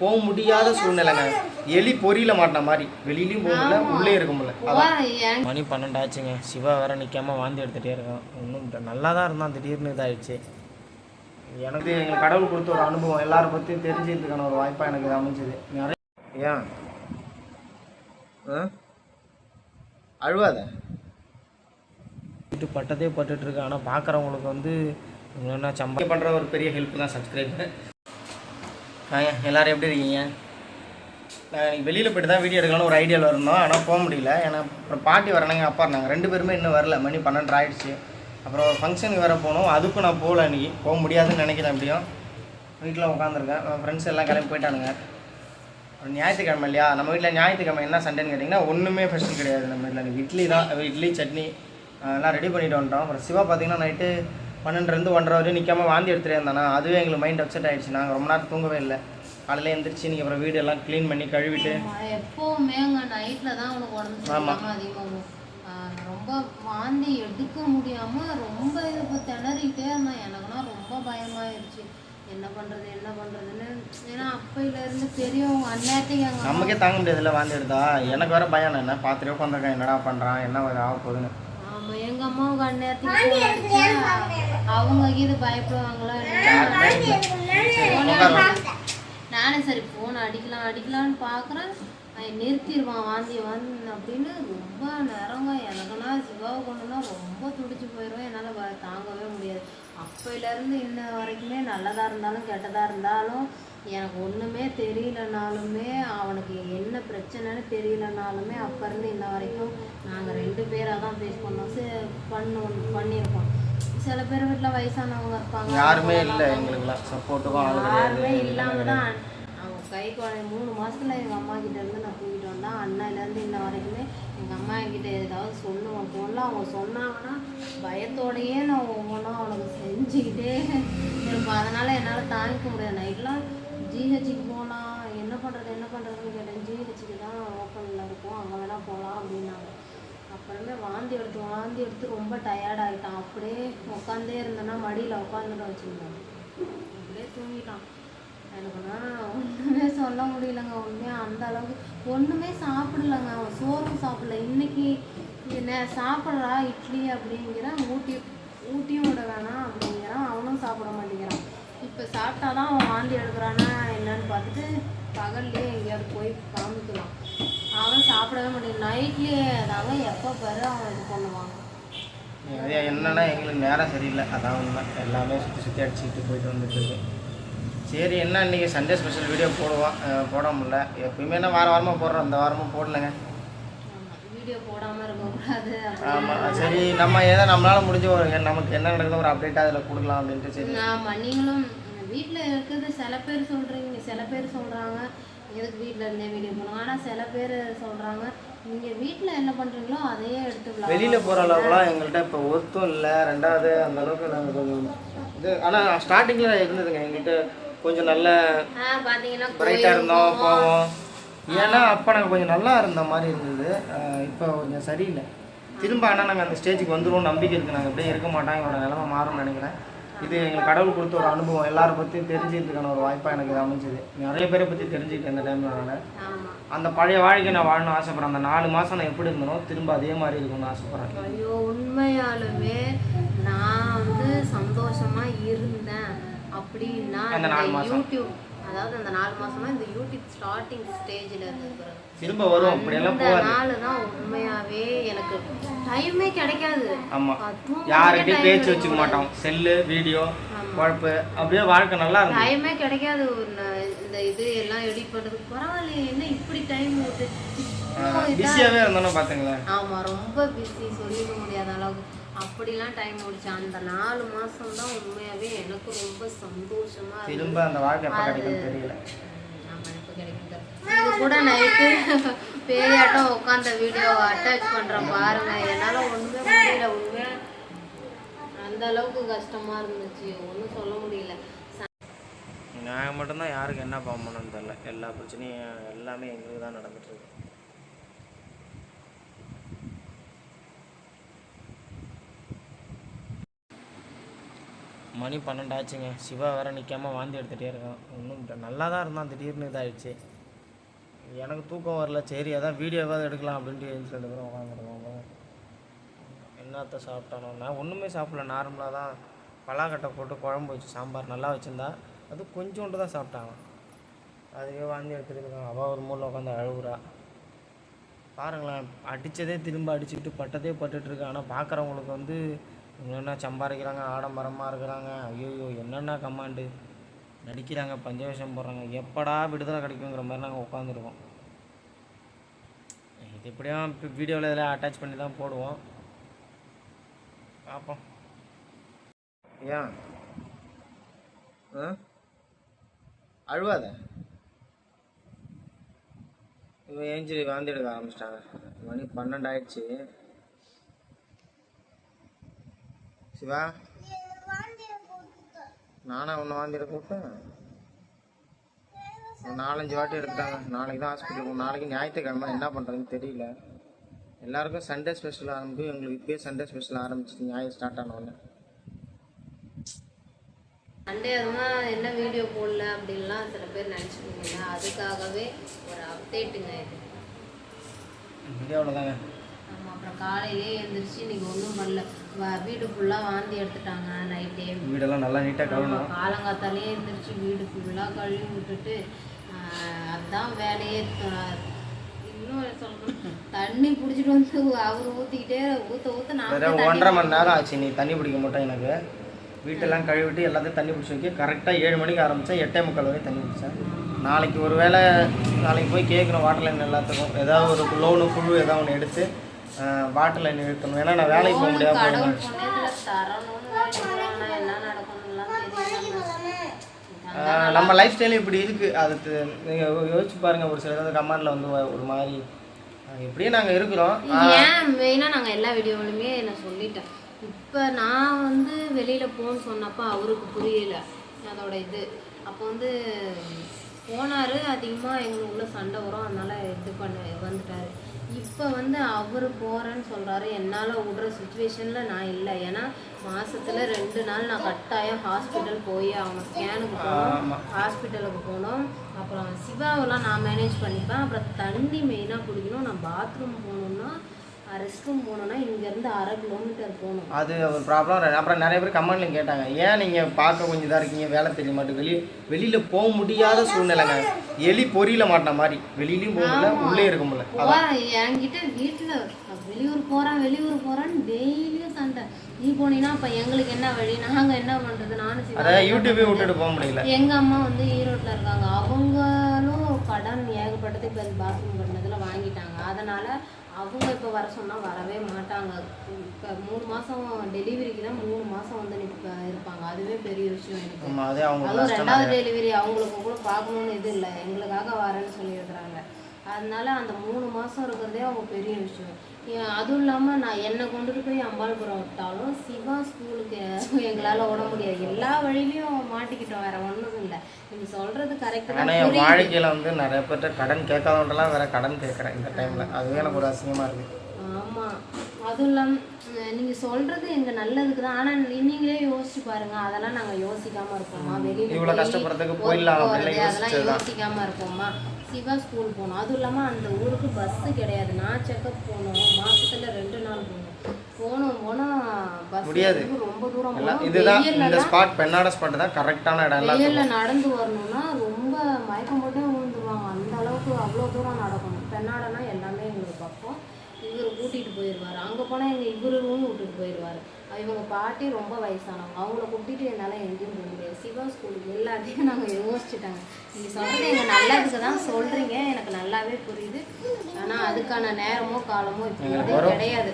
போக முடியாத சூழ்நிலைங்க. எலி பொரியில மாட்டின மாதிரி. வெளியிலயும் போக முடியல உள்ளே இருக்க முடியல. மணி பன்னெண்டு ஆச்சுங்க. சிவா வேற நிற்காம வாந்தி எடுத்துகிட்டே இருக்கான். ஒன்றும் நல்லா தான் இருந்தான். திடீர்னு இதாகிடுச்சு எனக்கு எங்களுக்கு கடவுள் கொடுத்த ஒரு அனுபவம். எல்லாரை பற்றியும் தெரிஞ்சுக்கிறதுக்கான ஒரு வாய்ப்பாக எனக்கு அமைஞ்சது. நிறைய ஏன்? அழுவாத. வீட்டு பட்டதே பட்டுட்டு இருக்கு. ஆனால் பார்க்குறவங்களுக்கு வந்து என்ன சம்பா பண்ணுற ஒரு பெரிய ஹெல்ப் தான் சப்ஸ்கிரைபர் எல்லோரும் எப்படி இருக்கீங்க? நான் வெளியில் போய்ட்டு தான் வீடியோ எடுக்கலாம்னு ஒரு ஐடியாவில் இருந்தோம். ஆனால் போக முடியல. ஏன்னா அப்புறம் பாட்டி வரணுங்க அப்பா இருந்தாங்க. ரெண்டு பேருமே இன்னும் வரல. மணி பன்னெண்டு ஆயிடுச்சு. அப்புறம் ஃபங்க்ஷனுக்கு வேறு போகணும். அதுக்கும் நான் போகல அன்றைக்கி போக முடியாதுன்னு நினைக்கிறேன் அப்படியும் வீட்டில் உட்காந்துருக்கேன் ஃப்ரெண்ட்ஸ் எல்லாம் கிளம்பி போயிட்டானுங்க. அப்புறம் ஞாயிற்றுக்கிழமை இல்லையா? நம்ம வீட்டில் ஞாயிற்றுக்கிழமை என்ன சண்டேன்னு கேட்டிங்கன்னா ஒன்றுமே ஃபெஸ்டிவல் கிடையாது. நம்ம வீட்டில் இட்லி தான் இட்லி சட்னி எல்லாம் ரெடி பண்ணிட்டு வந்துட்டோம். அப்புறம் சிவா பார்த்தீங்கன்னா நைட்டு பன்னெண்டுலேருந்து ஒன்றரை வரையும் நிற்காம வாந்தி எடுத்துகிட்டே இருந்தானா? அதுவே எங்களுக்கு மைண்ட் அப்செட் ஆயிடுச்சு. நாங்கள் ரொம்ப நேரம் தூங்கவே இல்லை. காலையில் எழுந்திரிச்சு நீங்கள் அப்புறம் வீடு எல்லாம் க்ளீன் பண்ணி கழுவிட்டு எப்பவுமே அங்க நைட்ல தான் அவனுக்கு உடம்பு சரியில்லாம அதிகமாகும். ரொம்ப வாந்தி எடுக்க முடியாம ரொம்ப இது இப்போ திணறிக்கிட்டே இருந்தான். எனக்குனா ரொம்ப பயமாயிருச்சு. என்ன பண்றது என்ன பண்றதுன்னு. ஏன்னா அப்பையில இருந்து பெரியவங்க அந்நேரத்துக்கு நமக்கே தாங்க முடியாதுல்ல வாந்தி எடுத்தா. எனக்கு வேற பயம். என்ன பார்த்துட்டே உட்காந்துருக்கேன் என்னடா பண்ணுறான் என்ன ஆக போகுதுன்னு. ஆமா எங்க அம்மாவுக்கு அந்நேரத்துக்கு அவங்க இது பயப்படுவாங்களா? சரி, நானே சரி ஃபோன் அடிக்கலாம் அடிக்கலாம்னு பார்க்குறேன் நிறுத்திடுவான் வாந்தி வாந்தி அப்படின்னு ரொம்ப நேரங்க எனக்குன்னா சிவாவை கொண்டுனா ரொம்ப துடிச்சு போயிடும் என்னால் தாங்கவே முடியாது. அப்பையிலேருந்து இன்ன வரைக்குமே நல்லதாக இருந்தாலும் கெட்டதாக இருந்தாலும் எனக்கு ஒன்றுமே தெரியலனாலுமே அவனுக்கு என்ன பிரச்சனைன்னு தெரியலனாலுமே அப்போ இருந்து இன்ன வரைக்கும் நாங்கள் ரெண்டு பேராக தான் ஃபேஸ் பண்ணோம். சரி பண்ணுவோம் பண்ணியிருக்கோம். சில பேர் வீட்டில் வயசானவங்க இருப்பாங்க. யாருமே இல்லை எங்களுக்குலாம் சப்போர்ட்டுக்கும் ஆள் யாருமே கிடையாது இல்லாம தான் அவங்க கை குழந்தை மூணு மாசத்துல எங்க அம்மா கிட்ட இருந்து நான் தூக்கிட்டு வந்தேன். அண்ணால இருந்து இன்ன வரைக்குமே எங்க அம்மா கிட்ட ஏதாவது சொல்லுவோம் ஃபோன்ல அவங்க சொன்னாங்கன்னா பயத்தோடயே நான் ஒவ்வொன்றும் அவனுக்கு செஞ்சுக்கிட்டே இருப்பேன். அதனால என்னால தாங்கிக்க முடியாது. நைட்லாம் ஜிஹெச்சுக்கு போகலாம் என்ன பண்றது என்ன பண்றதுன்னு கேட்டேன். ஜிஹெச்சுக்கு தான் ஓப்பனில் இருக்கும். அங்கே வேணா போகலாம் அப்படின்னாங்க. அப்புறமே வாந்தி எடுத்து வாந்தி எடுத்து ரொம்ப டயர்ட் ஆகிட்டான் அப்படியே உட்காந்தே இருந்தேன்னா மடியில் உட்காந்துட்டு வச்சுருந்தான் அப்படியே தூங்கிட்டான். எனக்குன்னா ஒன்றுமே சொல்ல முடியலங்க. உண்மையாக அந்த அளவுக்கு ஒன்றுமே சாப்பிடலங்க. அவன் சோறும் சாப்பிடல. இன்னைக்கு என்ன சாப்பிட்றா இட்லி அப்படிங்கிறான் ஊட்டி ஊட்டியும் விட வேணாம் அப்படிங்கிறான். அவனும் சாப்பிட மாட்டேங்கிறான். இப்போ சாப்பிட்டாதான் அவன் வாந்தி எடுக்கிறானா என்னன்னு பார்த்துட்டு பகல்லையே எங்கேயாவது போய் காமிக்கலாம். அவன் சாப்பிடவே மாட்டேங்கிறான் நைட்லேயே தாங்க எப்போ பாரு அவன் இது பண்ணுவான். அது என்னன்னா எங்களுக்கு நேரம் சரியில்லை. அதான் உண்மை. எல்லாமே சுற்றி சுற்றி அடிச்சுக்கிட்டு போயிட்டு வந்துட்டு இருக்கு. சரி என்ன இன்னைக்கு சண்டே ஸ்பெஷல் வீடியோ போடுவோம். போட முடியல. எப்பயுமே என்ன வாரம் வாரமாக போடுறோம். இந்த வாரமும் போடலைங்க. வீடியோ போடாமல் இருக்கக்கூடாது ஆமாம் சரி நம்ம ஏதோ நம்மளால முடிஞ்ச ஒரு நமக்கு என்ன நடக்குதோ ஒரு அப்டேட் அதில் கொடுக்கலாம் அப்படின்ட்டு சரி. ஆமா நீங்களும் வீட்டில் இருக்கிறது சில பேர் சொல்றீங்க சில பேர் சொல்றாங்க எதுக்கு வீட்டில் இருந்தே வீடியோ பண்ணுங்க. ஆனால் சில பேர் சொல்றாங்க நீங்க வீட்டில் என்ன பண்றீங்களோ அதையே எடுத்து vlog வெளியில் போகிற அளவுக்குலாம் எங்கள்கிட்ட இப்போ ஒருத்தும் இல்லை. ரெண்டாவது அந்த அளவுக்கு நாங்கள் கொஞ்சம் இது ஆனால் ஸ்டார்டிங்கில் இருந்ததுங்க. எங்கள்கிட்ட கொஞ்சம் நல்ல பிரைட்டாக இருந்தோம் போவோம். ஏன்னா அப்போ நாங்கள் கொஞ்சம் நல்லா இருந்த மாதிரி இருந்தது. இப்போ கொஞ்சம் சரியில்லை. திரும்ப ஆனால் நாங்கள் அந்த ஸ்டேஜுக்கு வந்துடுவோம் நம்பிக்கை இருக்குது நாங்கள் அப்படியே இருக்க மாட்டோம். எங்களோட நிலைமை மாறும்னு நினைக்கிறேன். இது எங்களுக்கு கடவுள் கொடுத்த ஒரு அனுபவம். எல்லாரை பற்றியும் தெரிஞ்சுக்கிறதுக்கான ஒரு வாய்ப்பாக எனக்கு இது அமைஞ்சது. நிறைய பேரை பற்றி தெரிஞ்சுக்கிட்டேன் இந்த டைமில் நான். அந்த பழைய வாழ்க்கை நான் வாழணும்னு ஆசைப்பட்றேன். அந்த நாலு மாதம் நான் எப்படி இருந்தனோ திரும்ப அதே மாதிரி இருக்கணும்னு ஆசைப்பட்றேன். ஐயோ உண்மையாலுமே நான் வந்து சந்தோஷமா இருந்தேன் அப்படின்னா அந்த நாலு மாசம். யூடியூப் அதாவது அந்த நாலு மாசமா இந்த யூடியூப் ஸ்டார்டிங் ஸ்டேஜில் இருந்தது திரும்ப வரும். அப்படியெல்லாம் இந்த போகாது. நாள் தான் டைமே கிடைக்காது. தூங்க யார்கிட்டயும் பேச்சு வச்சுக்க மாட்டோம். செல்லு வீடியோ குழப்பு. அப்படியே வாழ்க்கை நல்லா இருந்துச்சு டைமே கிடைக்காது. இந்த இது எல்லாம் எடிட் பண்றதுக்கு பரவாயில்லையே என்ன இப்படி டைம் வருது பிஸியாகவே இருந்தோன்னு பார்த்துங்களேன் ஆமா ரொம்ப பிஸி சொல்லிக்க முடியாத அளவுக்கு. அப்படிலாம் டைம் முடிச்சு அந்த நாலு மாசம் தான் உண்மையாவே எனக்கு ரொம்ப சந்தோஷமா. திரும்ப அந்த வாழ்க்கை எப்போ கிடைக்கும்னு தெரியல. ஆமா, கூட நைட்டு பேயாட்டம் உட்காந்த வீடியோவை அட்டாச் பண்ணுறேன் பாருங்க. என்னால் ஒன்றுமே முடியல உண்மையா அந்த அளவுக்கு கஷ்டமாக இருந்துச்சு. ஒன்றும் சொல்ல முடியல. நாங்கள் மட்டும்தான் யாருக்கு என்ன பண்ணணும்னு தெரில எல்லா பிரச்சனையும் எல்லாமே எங்களுக்கு தான் நடந்துட்டுருக்கு மணி பன்னெண்டு ஆச்சுங்க சிவா வேற நிற்காம வாந்தி எடுத்துகிட்டே இருக்கான். ஒன்றும் நல்லா தான் இருந்தான். திடீர்னு இதாகிடுச்சு எனக்கு தூக்கம் வரல சரி அதான் வீடியோவாவது எடுக்கலாம் அப்படின்ட்டு எழுந்து ரெண்டு பேரும் உட்காந்துருக்கோம் என்னத்த சாப்பிட்டானோ நான் ஒன்றுமே சாப்பிடல. நார்மலாக தான் பலாக்கட்டை போட்டு குழம்பு வச்சு சாம்பார் நல்லா வச்சுருந்தா அது கொஞ்சோண்டு தான் சாப்பிட்டாங்க. அதுவே வாந்தி எடுத்துருக்காங்க அவள் ஒரு மூலையில் உட்காந்து அழுகுறா பாருங்களேன் அடித்ததே திரும்ப அடிச்சுக்கிட்டு பட்டதே பட்டுட்டு ஆனால் பார்க்குறவங்களுக்கு வந்து என்னென்ன சம்பாதிக்கிறாங்க ஆடம்பரமாக இருக்கிறாங்க ஐயோ என்னென்ன கமாண்டு நடிக்கிறாங்க பஞ்சவேஷம் போடுறாங்க. எப்படா விடுதலை கிடைக்குங்கிற மாதிரி நாங்கள் உட்காந்துருக்கோம் இது எப்படியும் இப்போ வீடியோவில் இதெல்லாம் அட்டாச் பண்ணி தான் போடுவோம். பார்ப்போம். ஏன்? ஆ? அழுவாத. இவன் ஏஞ்சி வாந்தி எடுக்க ஆரம்பிச்சிட்டாங்க. மணி பன்னெண்டு ஆயிடுச்சு சிவா நானா உன்னை வாந்தி எடுக்க விட்டேன் ஒரு நாலஞ்சு வாட்டி எடுத்துட்டாங்க. நாளைக்கு தான் ஹாஸ்பிட்டல் நாளைக்கு ஞாயிற்றுக்கிழமை என்ன பண்ணுறதுன்னு தெரியல. எல்லாருக்கும் சண்டே ஸ்பெஷல் ஆரம்பிக்கும் எங்களுக்கு இப்போயே சண்டே ஸ்பெஷல் ஆரம்பிச்சிட்டு ஞாயிறு ஸ்டார்ட் ஆனோடனே சண்டே அதுவும் என்ன வீடியோ போடல அப்படின்லாம் சில பேர் நினச்சிருக்கீங்க அதுக்காகவே ஒரு அப்டேட்டுங்க இது. வீடியோவில் தாங்க ஆமாம் அப்புறம் காலையிலே எழுந்திரிச்சு இன்னைக்கு ஒன்றும் பண்ணல. வ- வீடு ஃபுல்லாக வாந்தி எடுத்துட்டாங்க நைட்டே வீடெல்லாம் நல்லா நீட்டாக கழுவணும். காலங்காத்தாலே எழுந்திரிச்சு வீடு ஃபுல்லாக கழுவி விட்டுட்டு ஆஹ், அதான் வேலையே. த- இன்னும் சொல்லணும்? தண்ணி பிடிச்சிட்டு வந்து அவர் ஊற்றிக்கிட்டே ஊற்ற ஊற்ற வேற நான் ஒன்றரை மணி நேரம் ஆச்சு நீ தண்ணி பிடிக்க மாட்டேன் எனக்கு. வீட்டெல்லாம் கழுவிட்டு எல்லாத்தையும் தண்ணி பிடிச்சி வைக்க. கரெக்டாக ஏழு மணிக்கு ஆரம்பித்தேன் எட்டே முக்கால் வரையும் தண்ணி பிடிச்சேன் நாளைக்கு ஒரு வேளை நாளைக்கு போய் கேட்கணும் வாட்டர் லைன் எல்லாத்துக்கும். ஏதாவது ஒரு லோனு புழு ஏதாவது ஒன்று எடுத்து லைன் இழுக்கணும் ஏன்னா நான் வேலைக்கு போக முடியாது. நம்ம லைஃப் ஸ்டைல் இப்படி இருக்குது அது நீங்கள் யோசிச்சு பாருங்கள் ஒரு சில கமெண்டில் வந்து ஒரு மாதிரி எப்படியும் நாங்கள் இருக்கிறோம். ஏன்? மெயினாக நாங்கள் எல்லா வீடியோவிலுமே நான் சொல்லிட்டேன். இப்போ நான் வந்து வெளியில் போன்னு சொன்னப்போ அவருக்கு புரியல. அதோட இது. அப்போ வந்து போனார் அதிகமாக எங்களுக்குள்ள சண்டை வரும் அதனால இது பண்ண வந்துட்டார். இப்போ வந்து அவர் போகிறேன்னு சொல்கிறாரு என்னால் விடுற சுச்சுவேஷனில் நான் இல்லை. ஏன்னா மாசத்துல ரெண்டு நாள் நான் கட்டாயம் ஹாஸ்பிட்டல் போய் அவங்க ஸ்கேனுக்கு போகணும் ஹாஸ்பிட்டலுக்கு போனோம் அப்புறம் சிவாவெல்லாம் நான் மேனேஜ் பண்ணிப்பேன். அப்புறம் தண்ணி மெயினாக குடிக்கணும். நான் பாத்ரூம் போகணுன்னா ரெஸ்ட் ரூம் இங்கேருந்து அரை கிலோமீட்டர் போகணும். அது ஒரு ப்ராப்ளம் அப்புறம் நிறைய பேர் கமெண்ட்லையும் கேட்டாங்க. ஏன் நீங்கள் பார்க்க கொஞ்சம் இதாக இருக்கீங்க? வேலை தெரிய மாட்டேங்குது. வெளியே வெளியில் போக முடியாத சூழ்நிலைங்க. எலி பொரியல மாட்டின மாதிரி. வெளியிலயும் போக முடியல உள்ளே இருக்க முடியல. என்கிட்ட வீட்டில் வெளியூர் போகிறேன் வெளியூர் போகிறேன்னு டெய்லியும் சண்டை. நீ போனீங்கன்னா அப்போ எங்களுக்கு என்ன வழி? நாங்கள் என்ன பண்ணுறது நானும் சிவா அதை யூடியூபே விட்டுட்டு போக முடியல. எங்க அம்மா வந்து ஈரோட்ல இருக்காங்க. அவங்களும் கடன் ஏகப்பட்டது இப்போ பாத்ரூம் கட்டினதுல வாங்கிட்டாங்க. அதனால அவங்க இப்போ வர சொன்னா வரவே மாட்டாங்க. இப்போ மூணு மாசம் டெலிவரிக்கு தான் மூணு மாசம் வந்து நிப்ப இருப்பாங்க. அதுவே பெரிய விஷயம் எனக்கு. அதுவும் ரெண்டாவது டெலிவரி அவங்களுக்கு கூட பார்க்கணும்னு இது இல்லை. எங்களுக்காக வரேன்னு சொல்லியிருக்கிறாங்க அதனால அந்த மூணு மாசம் இருக்கிறதே அவங்க பெரிய விஷயம். அதுவும் இல்லாமல் நான் என்னை கொண்டுட்டு போய் அம்பாள்புரம் விட்டாலும் சிவா ஸ்கூலுக்கு எங்களால் விட முடியாது. எல்லா வழியிலையும் மாட்டிக்கிட்டோம் வேற ஒன்றும் இல்லை. நீங்கள் சொல்றது கரெக்ட் தான். ஆனால் என் வாழ்க்கையில் வந்து நிறைய பேர்ட்ட கடன் கேட்காதவன்ட்டெல்லாம் வேற கடன் கேட்குறேன் இந்த டைமில் அதுவே எனக்கு ஒரு அசிங்கமாக இருக்குது ஆமா. அதுவும் இல்லாமல் நீங்க சொல்றது எங்க நல்லதுக்கு தான். ஆனா நீங்களே யோசிச்சு பாருங்க. அதெல்லாம் நாங்க யோசிக்காம இருப்போமா? வெளியில இவ்வளோ கஷ்டப்படுறதுக்கு போயிடலாம் அதெல்லாம் யோசிச்சது தான் யோசிக்காம இருப்போமா? சிவா ஸ்கூல் போகணும் அதுவும் இல்லாம அந்த ஊருக்கு பஸ் கிடையாது. நான் செக்கப் போகணும் மாசத்துல ரெண்டு நாள் போகணும் போகணும் போனா பஸ் முடியாது. ரொம்ப தூரம் இதுதான். இந்த ஸ்பாட் பெண்ணாட ஸ்பாட் தான் கரெக்டான இடம் எல்லாம் வெயில்ல நடந்து வரணும்னா ரொம்ப மயக்கம் போட்டே விழுந்துருவாங்க அந்த அளவுக்கு அவ்வளோ தூரம் நடக்கணும். பெண்ணாடனா எல்லாமே எங்களுக்கு பக்கம். இவர் கூட்டிகிட்டு போயிடுவார் அங்கே போனால் எங்கள் இவரும் விட்டுட்டு போயிடுவார் இவங்க பாட்டி ரொம்ப வயசானவங்க. அவங்கள கூட்டிகிட்டு என்னால் எங்கேயும் போக முடியாது. சிவா ஸ்கூலுக்கு எல்லாத்தையும் நாங்கள் யோசிச்சுட்டாங்க. நீங்கள் சொல்கிறது எங்கள் நல்லதுக்கு தான் சொல்கிறீங்க எனக்கு நல்லாவே புரியுது. ஆனால் அதுக்கான நேரமோ காலமோ இப்போ கிடையாது.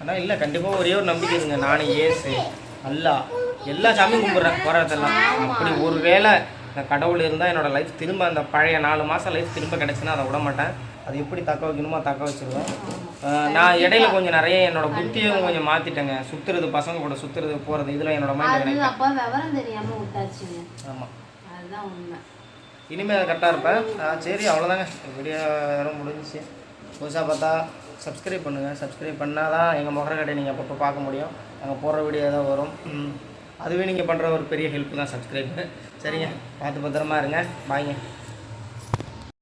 ஆனால் இல்லை கண்டிப்பாக ஒரே ஒரு நம்பிக்கை இருக்குங்க நானே ஏசு அல்லா எல்லா சாமியும் கும்பிட்றேன். போகிறதெல்லாம் அப்படி ஒரு வேளை இந்த கடவுள் இருந்தால் என்னோட லைஃப் திரும்ப அந்த பழைய நாலு மாதம் லைஃப் திரும்ப கிடச்சுன்னா அதை விட மாட்டேன் அது எப்படி தக்க வைக்கணுமோ தக்க வச்சிருவேன். நான் இடையில கொஞ்சம் நிறைய என்னோட புத்தியும் கொஞ்சம் மாற்றிட்டேங்க சுற்றுறது பசங்க கூட சுற்றுறது போகிறது இதில் என்னோட மைண்ட் அப்போ விவரம் தெரியாமல் விட்டாச்சுங்க. ஆமாம் அதுதான் உண்மை. இனிமேல் கரெக்டாக இருப்பேன். சரி அவ்வளோதாங்க வீடியோ வேறு முடிஞ்சிச்சு. புதுசாக பார்த்தா சப்ஸ்கிரைப் பண்ணுங்கள் சப்ஸ்கிரைப் பண்ணால் தான் எங்கள் முகர கடை நீங்கள் அப்பப்போ பார்க்க முடியும். நாங்கள் போடுற வீடியோ ஏதோ வரும். அதுவே நீங்கள் பண்ணுற ஒரு பெரிய ஹெல்ப் தான் சப்ஸ்கிரைப் சரிங்க? பார்த்து பத்திரமா இருங்க. பாய்ங்க